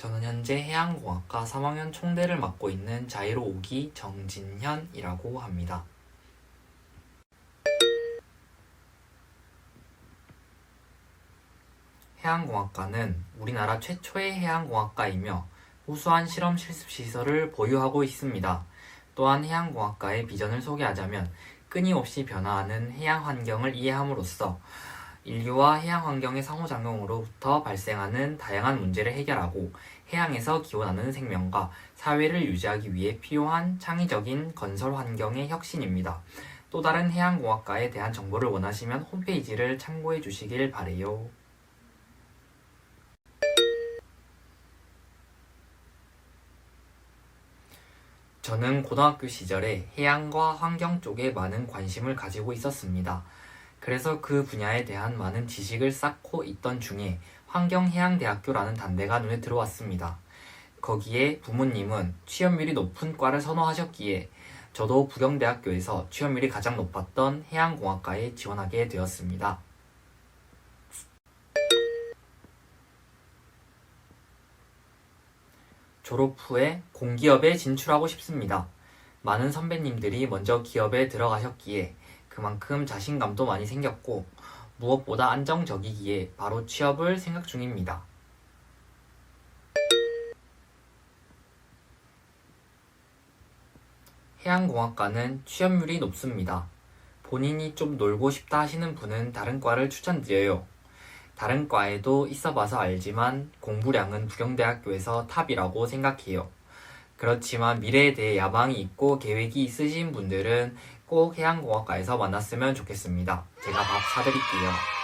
저는 현재 해양공학과 3학년 총대를 맡고 있는 자이로 5기 정진현이라고 합니다. 해양공학과는 우리나라 최초의 해양공학과이며 우수한 실험 실습 시설을 보유하고 있습니다. 또한 해양공학과의 비전을 소개하자면 끊임없이 변화하는 해양 환경을 이해함으로써 인류와 해양 환경의 상호작용으로부터 발생하는 다양한 문제를 해결하고 해양에서 기원하는 생명과 사회를 유지하기 위해 필요한 창의적인 건설 환경의 혁신입니다. 또 다른 해양공학과에 대한 정보를 원하시면 홈페이지를 참고해 주시길 바래요. 저는 고등학교 시절에 해양과 환경 쪽에 많은 관심을 가지고 있었습니다. 그래서 그 분야에 대한 많은 지식을 쌓고 있던 중에 환경해양대학교라는 단대가 눈에 들어왔습니다. 거기에 부모님은 취업률이 높은 과를 선호하셨기에 저도 부경대학교에서 취업률이 가장 높았던 해양공학과에 지원하게 되었습니다. 졸업 후에 공기업에 진출하고 싶습니다. 많은 선배님들이 먼저 기업에 들어가셨기에 그만큼 자신감도 많이 생겼고 무엇보다 안정적이기에 바로 취업을 생각 중입니다. 해양공학과는 취업률이 높습니다. 본인이 좀 놀고 싶다 하시는 분은 다른 과를 추천드려요. 다른 과에도 있어 봐서 알지만 공부량은 부경대학교에서 탑이라고 생각해요. 그렇지만 미래에 대해 야망이 있고 계획이 있으신 분들은 꼭 해양공학과에서 만났으면 좋겠습니다. 제가 밥 사드릴게요.